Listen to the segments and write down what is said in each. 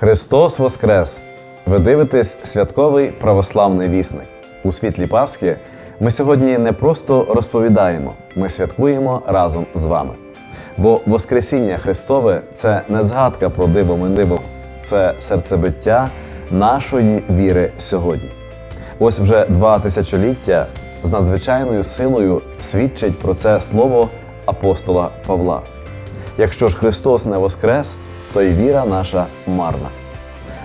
Христос Воскрес! Ви дивитесь святковий православний вісник. У світлі Пасхи ми сьогодні не просто розповідаємо, ми святкуємо разом з вами. Бо Воскресіння Христове це не згадка про диво диво, це серцебиття нашої віри сьогодні. Ось вже два тисячоліття з надзвичайною силою свідчить про це слово апостола Павла. Якщо ж Христос не воскрес, то й віра наша марна.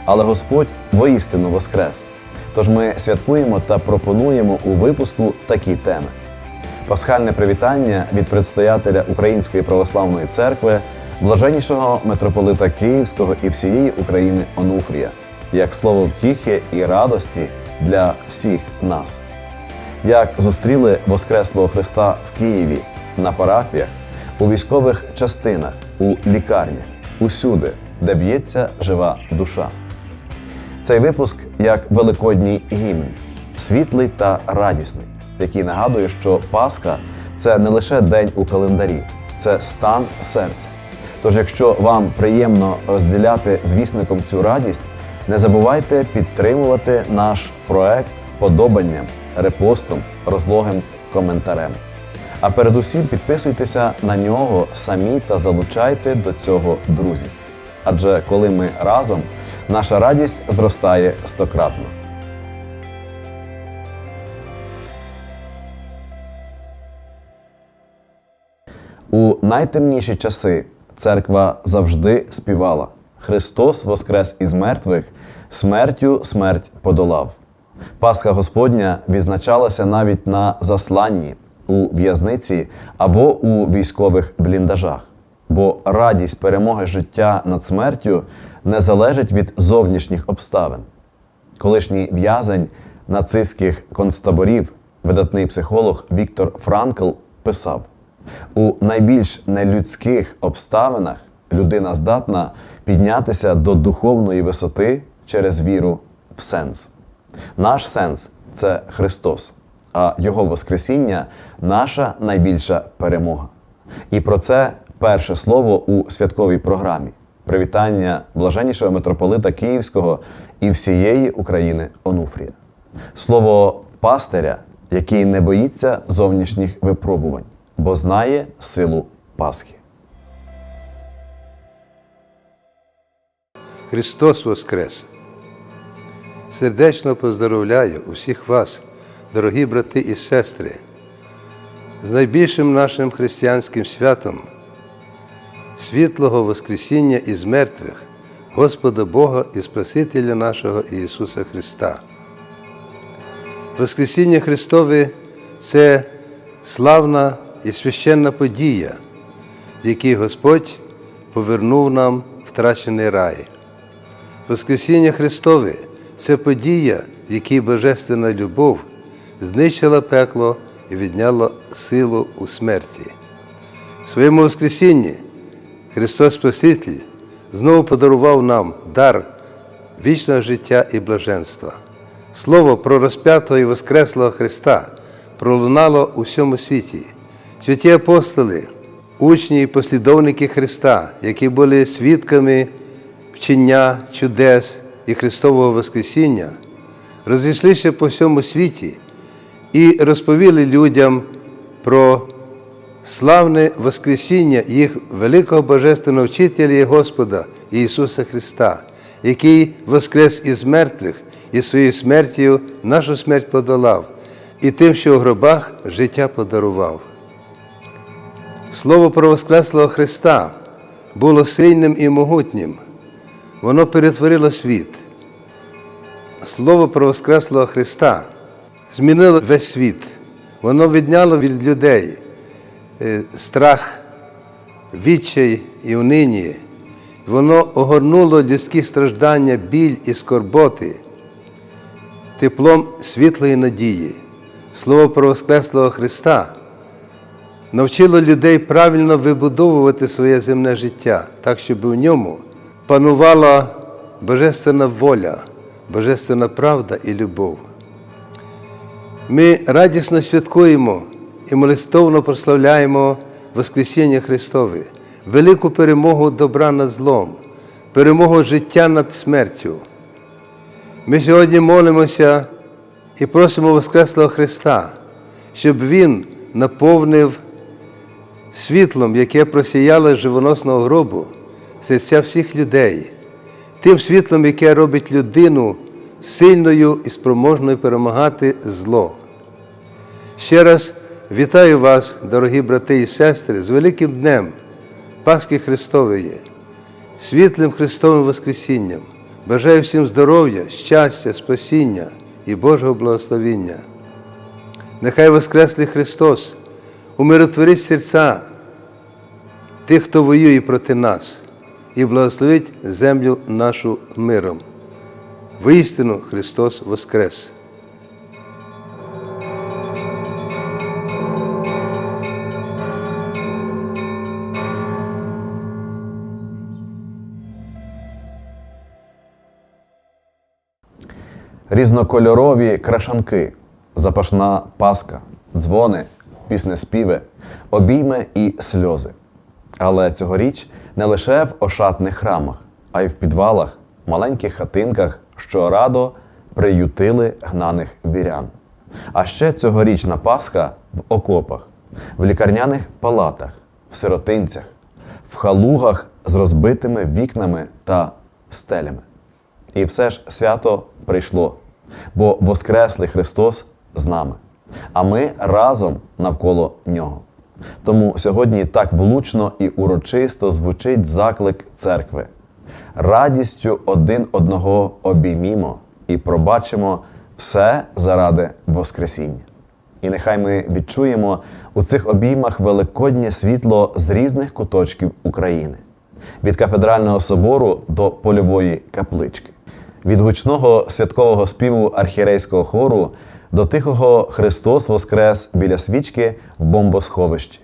Але Господь воістину воскрес. Тож ми святкуємо та пропонуємо у випуску такі теми: пасхальне привітання від предстоятеля Української православної церкви, блаженнішого митрополита Київського і всієї України Онуфрія, як слово втіхи і радості для всіх нас. Як зустріли Воскреслого Христа в Києві, на парафіях, у військових частинах, у лікарнях, усюди, де б'ється жива душа. Цей випуск як великодній гімн, світлий та радісний, який нагадує, що Пасха це не лише день у календарі, це стан серця. Тож, якщо вам приємно розділяти з вісником цю радість, не забувайте підтримувати наш проект подобанням, репостом, розлогим коментарем. А передусім підписуйтеся на нього самі та залучайте до цього друзів. Адже коли ми разом, наша радість зростає стократно. У найтемніші часи церква завжди співала: Христос воскрес із мертвих, смертю смерть подолав. Пасха Господня відзначалася навіть на засланні у в'язниці або у військових бліндажах, бо радість перемоги життя над смертю не залежить від зовнішніх обставин. Колишній в'язень нацистських концтаборів, видатний психолог Віктор Франкл писав: у найбільш нелюдських обставинах людина здатна піднятися до духовної висоти через віру в сенс. Наш сенс це Христос, а Його Воскресіння наша найбільша перемога. І про це перше слово у святковій програмі привітання блаженнішого митрополита Київського і всієї України Онуфрія. Слово пастиря, який не боїться зовнішніх випробувань, бо знає силу Пасхи. Христос Воскрес! Сердечно поздоровляю усіх вас, дорогі брати і сестри, з найбільшим нашим християнським святом, світлого Воскресіння із мертвих, Господа Бога і Спасителя нашого Ісуса Христа. Воскресіння Христове це славна і священна подія, в якій Господь повернув нам втрачений рай. Воскресіння Христове це подія, в якій Божественна любов знищила пекло і відняла силу у смерті. В своєму Воскресінні Христос Спаситель знову подарував нам дар вічного життя і блаженства. Слово про розп'ятого і Воскреслого Христа пролунало у всьому світі. Святі апостоли, учні і послідовники Христа, які були свідками вчення чудес і Христового Воскресіння, розійшлися по всьому світі і розповіли людям про славне Воскресіння їх великого Божественного вчителя і Господа Ісуса Христа, який воскрес із мертвих і своєю смертю нашу смерть подолав, і тим, що у гробах життя подарував. Слово про Воскреслого Христа було сильним і могутнім. Воно перетворило світ. Слово про Воскреслого Христа змінило весь світ. Воно відняло від людей е, страх, відчай і унині. Воно огорнуло людські страждання, біль і скорботи, теплом світлої надії. Слово Воскреслого Христа навчило людей правильно вибудовувати своє земне життя, так, щоб у ньому панувала божественна воля, божественна правда і любов. Ми радісно святкуємо і молитовно прославляємо Воскресіння Христове, велику перемогу добра над злом, перемогу життя над смертю. Ми сьогодні молимося і просимо Воскреслого Христа, щоб Він наповнив світлом, яке просіяло з живоносного гробу, серця всіх людей, тим світлом, яке робить людину сильною і спроможною перемагати зло. Ще раз вітаю вас, дорогі брати і сестри, з великим днем Пасхи Христової, світлим Христовим Воскресінням. Бажаю всім здоров'я, щастя, спасіння і Божого благословіння. Нехай Воскреслий Христос умиротворить серця тих, хто воює проти нас, і благословить землю нашу миром. Воістину Христос Воскрес! Різнокольорові крашанки, запашна паска, дзвони, піснеспіви, обійми і сльози. Але цьогоріч не лише в ошатних храмах, а й в підвалах, маленьких хатинках, що радо приютили гнаних вірян. А ще цьогорічна Пасха в окопах, в лікарняних палатах, в сиротинцях, в халугах з розбитими вікнами та стелями. І все ж свято прийшло, бо Воскреслий Христос з нами, а ми разом навколо Нього. Тому сьогодні так влучно і урочисто звучить заклик церкви. Радістю один одного обіймімо і пробачимо все заради Воскресіння. І нехай ми відчуємо у цих обіймах великоднє світло з різних куточків України від кафедрального собору до польової каплички, від гучного святкового співу архірейського хору до тихого Христос Воскрес біля свічки в бомбосховищі.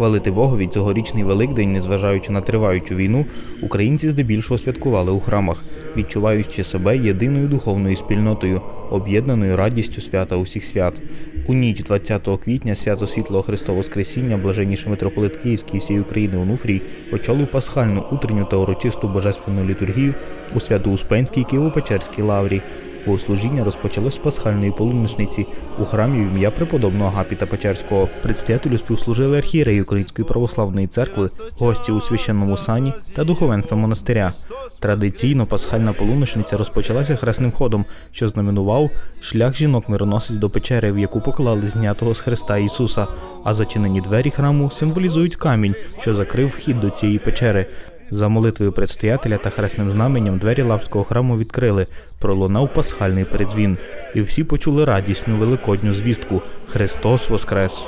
Хвалити Богові цьогорічний Великдень, незважаючи на триваючу війну, українці здебільшого святкували у храмах, відчуваючи себе єдиною духовною спільнотою, об'єднаною радістю свята усіх свят. У ніч 20 квітня свято Світлого Христового Воскресіння, блаженніший митрополит Київський всієї України Онуфрій очолив пасхальну утренню та урочисту божественну літургію у Свято-Успенській Києво-Печерській лаврі. Богослужіння розпочалось з пасхальної полуночниці у храмі в ім'я преподобного Агапіта Печерського. Предстоятелю співслужили архієреї Української православної церкви, гості у священному сані та духовенство монастиря. Традиційно пасхальна полуночниця розпочалася хресним ходом, що знаменував шлях жінок-мироносець до печери, в яку поклали знятого з Христа Ісуса. А зачинені двері храму символізують камінь, що закрив вхід до цієї печери. За молитвою предстоятеля та хресним знаменням двері лавського храму відкрили, пролунав пасхальний передзвін. І всі почули радісну великодню звістку Христос Воскрес!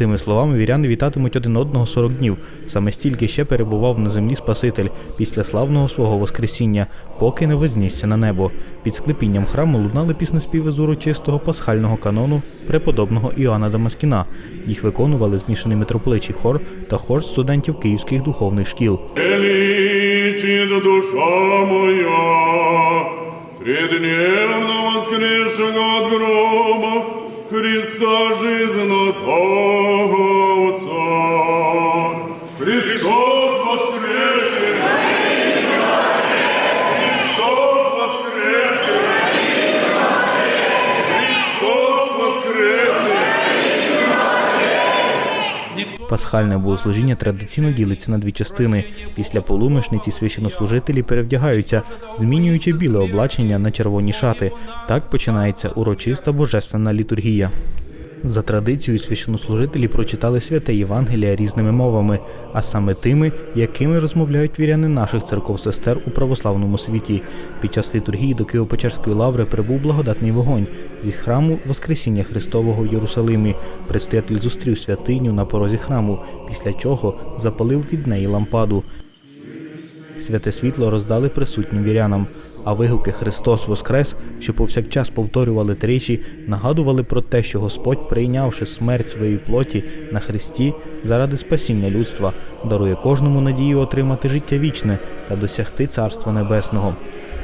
Цими словами віряни вітатимуть один одного 40 днів. Саме стільки ще перебував на землі Спаситель після славного свого Воскресіння, поки не вознісся на небо. Під склепінням храму лунали піснеспіви з урочистого пасхального канону преподобного Іоанна Дамаскіна. Їх виконували змішаний митрополичий хор та хор студентів київських духовних шкіл. Душа моя, воскресшего гроба, Христа жизнотого Отца. Пасхальне богослужіння традиційно ділиться на дві частини. Після полуночниці священнослужителі перевдягаються, змінюючи біле облачення на червоні шати. Так починається урочиста божественна літургія. За традицією священнослужителі прочитали святе Євангелія різними мовами, а саме тими, якими розмовляють віряни наших церков-сестер у православному світі. Під час літургії до Києво-Печерської лаври прибув благодатний вогонь зі храму Воскресіння Христового в Єрусалимі. Предстоятель зустрів святиню на порозі храму, після чого запалив від неї лампаду. Святе світло роздали присутнім вірянам, а вигуки Христос Воскрес, що повсякчас повторювали тричі, нагадували про те, що Господь, прийнявши смерть своєї плоті на Христі заради спасіння людства, дарує кожному надію отримати життя вічне та досягти Царства Небесного.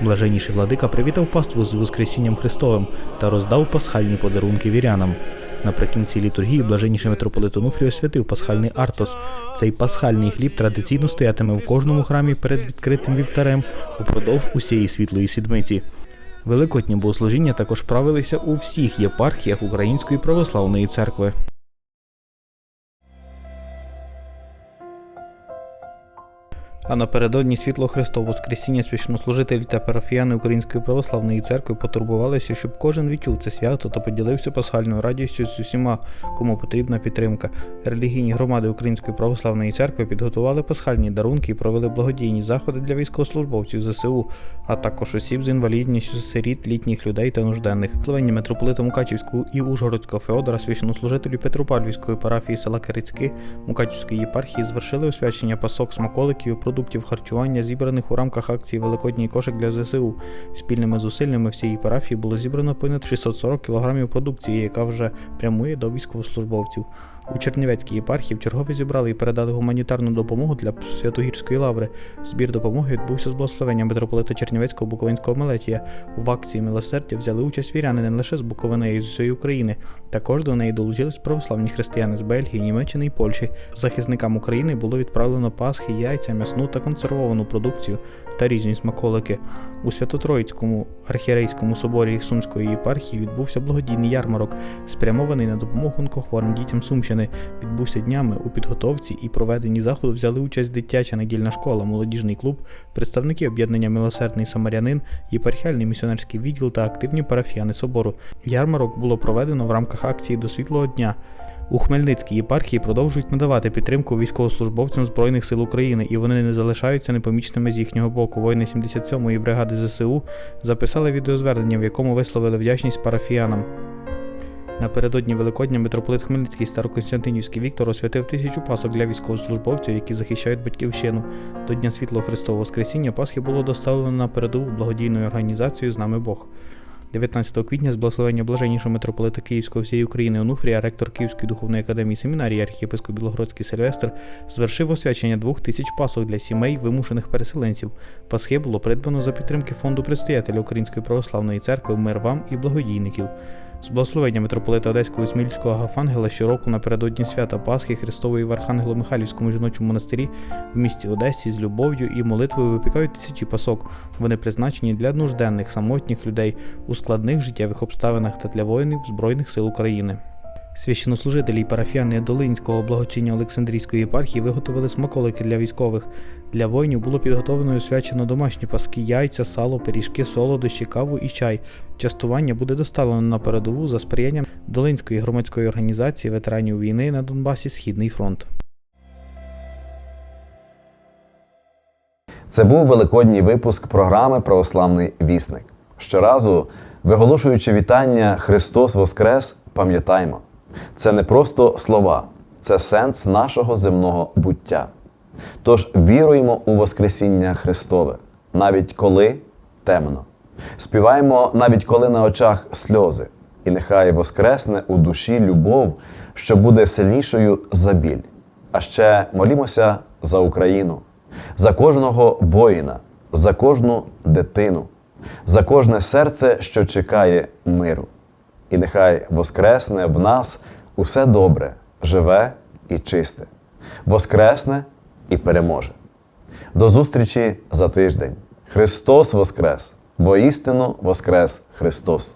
Блаженніший владика привітав паству з Воскресінням Христовим та роздав пасхальні подарунки вірянам. Наприкінці літургії блаженніший митрополит Онуфрій освятив пасхальний артос. Цей пасхальний хліб традиційно стоятиме в кожному храмі перед відкритим вівтарем упродовж усієї світлої сідмиці. Великодні богослужіння також правилися у всіх єпархіях Української православної церкви. А напередодні світло Христового Воскресіння священнослужителі та парафіяни Української православної церкви потурбувалися, щоб кожен відчув це свято та поділився пасхальною радістю з усіма, кому потрібна підтримка. Релігійні громади Української православної церкви підготували пасхальні дарунки і провели благодійні заходи для військовослужбовців ЗСУ, а також осіб з інвалідністю, сиріт, літніх людей та нужденних. Словені митрополита Мукачівського і Ужгородського Феодора священнослужителі Петропавлівської парафії села Кирицьки Мукачівської єпархії звершили освячення пасок смаколиків продуктів харчування, зібраних у рамках акції Великодній кошик для ЗСУ. Спільними зусиллями всієї парафії було зібрано понад 640 кг продукції, яка вже прямує до військовослужбовців. У Чернівецькій єпархії вчергове зібрали і передали гуманітарну допомогу для Святогірської лаври. Збір допомоги відбувся з благословення митрополита Чернівецького Буковинського Мелетія. В акції милосердя взяли участь віряни не лише з Буковини, а й з усієї України. Також до неї долучились православні християни з Бельгії, Німеччини і Польщі. Захисникам України було відправлено пасхи, яйця, м'ясну та консервовану продукцію та різні смаколики. У Свято-Троїцькому архієрейському соборі Сумської єпархії відбувся благодійний ярмарок, спрямований на допомогу онкохворим дітям Сумщини. Відбувся днями у підготовці і проведенні заходу взяли участь дитяча недільна школа, молодіжний клуб, представники об'єднання Милосердний Самарянин, єпархіальний місіонерський відділ та активні парафіяни собору. Ярмарок було проведено в рамках акції до світлого дня. У Хмельницькій єпархії продовжують надавати підтримку військовослужбовцям Збройних сил України, і вони не залишаються непоміченими з їхнього боку. Воїни 77-ї бригади ЗСУ записали відеозвернення, в якому висловили вдячність парафіянам. Напередодні Великодня митрополит Хмельницький Староконстантинівський Віктор освятив тисячу пасок для військовослужбовців, які захищають батьківщину. До Дня Світлого Христового Воскресіння Пасхи було доставлено на передову благодійною організацією з нами Бог. 19 квітня з благословення блаженнішого митрополита Київського всієї України Онуфрія, ректор Київської духовної академії семінарії архієпископ Білогородський Сильвестр звершив освячення двох тисяч пасок для сімей вимушених переселенців. Пасхи було придбано за підтримки фонду предстоятеля Української православної церкви Мир вам і благодійників. З благословення митрополита Одеського і Смільського Агафангела щороку напередодні свята Пасхи Христової в Архангело-Михайлівському жіночому монастирі в місті Одесі з любов'ю і молитвою випікають тисячі пасок. Вони призначені для нужденних самотніх людей у складних життєвих обставинах та для воїнів Збройних сил України. Священнослужителі парафіяни Долинського благочиння Олександрійської єпархії виготовили смаколики для військових. Для воїнів було підготовлено і освячено домашні паски, яйця, сало, пиріжки, солодощі, каву і чай. Частування буде доставлено на передову за сприянням Долинської громадської організації ветеранів війни на Донбасі Східний фронт. Це був великодній випуск програми Православний вісник. Щоразу, виголошуючи вітання Христос Воскрес, пам'ятаймо, це не просто слова, це сенс нашого земного буття. Тож віруємо у Воскресіння Христове, навіть коли темно. Співаємо навіть коли на очах сльози, і нехай воскресне у душі любов, що буде сильнішою за біль. А ще молімося за Україну, за кожного воїна, за кожну дитину, за кожне серце, що чекає миру. І нехай воскресне в нас усе добре, живе і чисте, воскресне і переможе. До зустрічі за тиждень. Христос Воскрес! Бо істину Воскрес Христос!